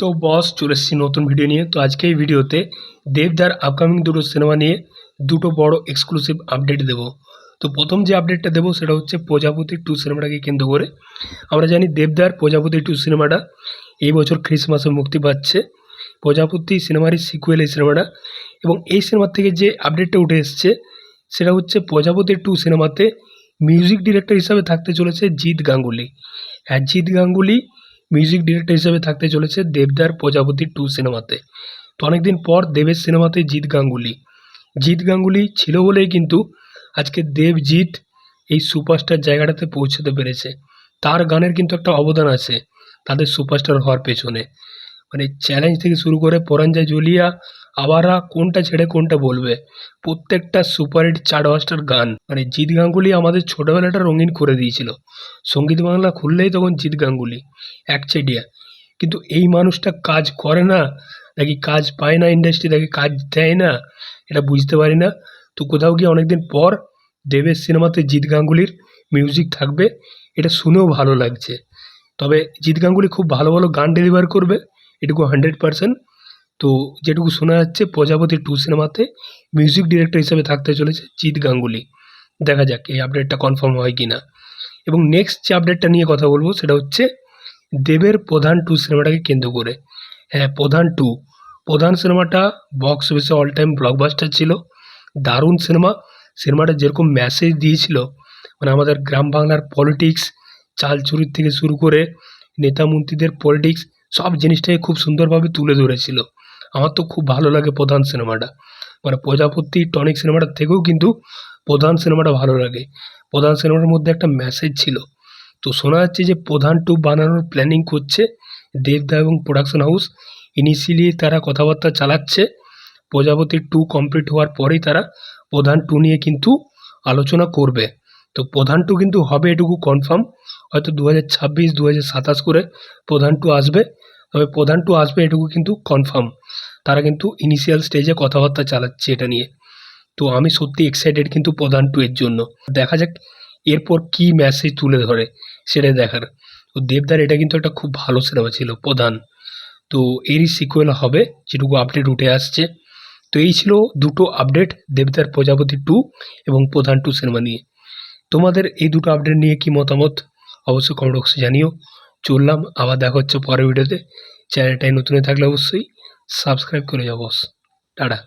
তো বস, চলে এসেছি নতুন ভিডিও নিয়ে। তো আজকে এই ভিডিওতে দেবদার আপকামিং দুটো সিনেমা নিয়ে দুটো বড় এক্সক্লুসিভ আপডেট দেবো। তো প্রথম যে আপডেটটা দেবো সেটা হচ্ছে প্রজাপতি টু সিনেমাটাকে কেন্দ্র করে। আমরা জানি দেবদার প্রজাপতি টু সিনেমাটা এই বছর ক্রিসমাসে মুক্তি পাচ্ছে। প্রজাপতি সিনেমারই সিকুয়েল এই সিনেমাটা এবং এই সিনেমার থেকে যে আপডেটটা উঠে এসছে, সেটা হচ্ছে প্রজাপতি টু সিনেমাতে মিউজিক ডিরেক্টর হিসাবে থাকতে চলেছে জিৎ গাঙ্গুলি। হ্যাঁ জিৎ গাঙ্গুলি মিউজিক ডিরেক্টর হিসেবে থাকতে চলেছে দেবদার প্রজাপতি টু সিনেমাতে তো অনেকদিন পর দেবের সিনেমাতে জিৎ গাঙ্গুলি। জিৎ গাঙ্গুলি ছিল বলেই কিন্তু আজকে দেবজিৎ এই সুপারস্টার জায়গাটাতে পৌঁছতে পেরেছে। তার গানের কিন্তু একটা অবদান আছে তাদের সুপারস্টার হওয়ার পেছনে। মানে চ্যালেঞ্জ থেকে শুরু করে পরাঞ্জয় জুলিয়া আবারা কোনটা ছেড়ে কোনটা বলবে? প্রত্যেকটা সুপারহিট চার্টবাস্টার গান। মানে জিৎ গাঙ্গুলি আমাদের ছোটোবেলাটা রঙিন করে দিয়েছিল। সংগীত বাংলা খুললেই তখন জিৎ গাঙ্গুলি। একচেটিয়া। কিন্তু এই মানুষটা কাজ করে না, নাকি কাজ পায় না ইন্ডাস্ট্রি তাকে কাজ দেয় না, এটা বুঝতে পারি না। তো কোথাও গিয়ে অনেকদিন পর দেবের সিনেমাতে জিৎ গাঙ্গুলির মিউজিক থাকবে, এটা শুনেও ভালো লাগছে। তবে জিৎ গাঙ্গুলি খুব ভালো ভালো গান ডেলিভার করবে, এটুকু হান্ড্রেড পারসেন্ট তো যেটুকু শোনা যাচ্ছে, প্রজাপতি টু সিনেমাতে মিউজিক ডিরেক্টর হিসেবে থাকতে চলেছে জিৎ গাঙ্গুলি। দেখা যাক এই আপডেটটা কনফার্ম হয় কি না এবং নেক্সট যে আপডেটটা নিয়ে কথা বলব, সেটা হচ্ছে দেবের প্রধান টু সিনেমাটাকে কেন্দ্র করে। হ্যাঁ প্রধান টু প্রধান সিনেমাটা বক্স অফিসে অল টাইম ব্লকবাস্টার ছিল। দারুণ সিনেমা সিনেমাটা যেরকম মেসেজ দিয়েছিল মানে আমাদের গ্রাম বাংলার পলিটিক্স চাল চুরির থেকে শুরু করে নেতা মন্ত্রীদের পলিটিক্স সব জিনিসটাকে খুব সুন্দরভাবে তুলে ধরেছিল। আমার তো খুব ভালো লাগে প্রধান সিনেমাটা। মানে প্রজাপতি টনিক সিনেমাটার থেকেও কিন্তু প্রধান সিনেমাটা ভালো লাগে। প্রধান সিনেমার মধ্যে একটা মেসেজ ছিল। তো শোনা যাচ্ছে যে প্রধান টু বানানোর প্ল্যানিং করছে দেবদা এবং প্রোডাকশন হাউস ইনিশিয়ালি তারা কথাবার্তা চালাচ্ছে। প্রজাপতি টু কমপ্লিট হওয়ার পরেই তারা প্রধান টু নিয়ে কিন্তু আলোচনা করবে। তো প্রধান টু কিন্তু হবে এটুকু কনফার্ম হয়তো দু হাজার ছাব্বিশ দু হাজার সাতাশ করে প্রধান টু আসবে। তবে প্রধান টু আসবে এটুকু কিন্তু কনফার্ম তারা কিন্তু ইনিশিয়াল স্টেজে কথাবার্তা চালাচ্ছে এটা নিয়ে। তো আমি সত্যি এক্সাইটেড কিন্তু প্রধান টু এর জন্য। দেখা যাক এরপর কী মেসেজ তুলে ধরে সেটাই দেখার। তো দেবদার এটা কিন্তু একটা খুব ভালো সিনেমা ছিল, প্রধান। তো এরই সিকুয়েল হবে, যেটুকু আপডেট উঠে আসছে। তো এই ছিল দুটো আপডেট দেবদার প্রজাপতি টু এবং প্রধান টু সিনেমা নিয়ে। তোমাদের এই দুটো আপডেট নিয়ে কি মতামত? অবশ্যই কমেন্ট বক্সে জানিও। চললাম, আবার দেখা হচ্ছে পরের ভিডিওতে চ্যানেলটাই নতুন থাকলে অবশ্যই সাবস্ক্রাইব করে যাবস টাটা।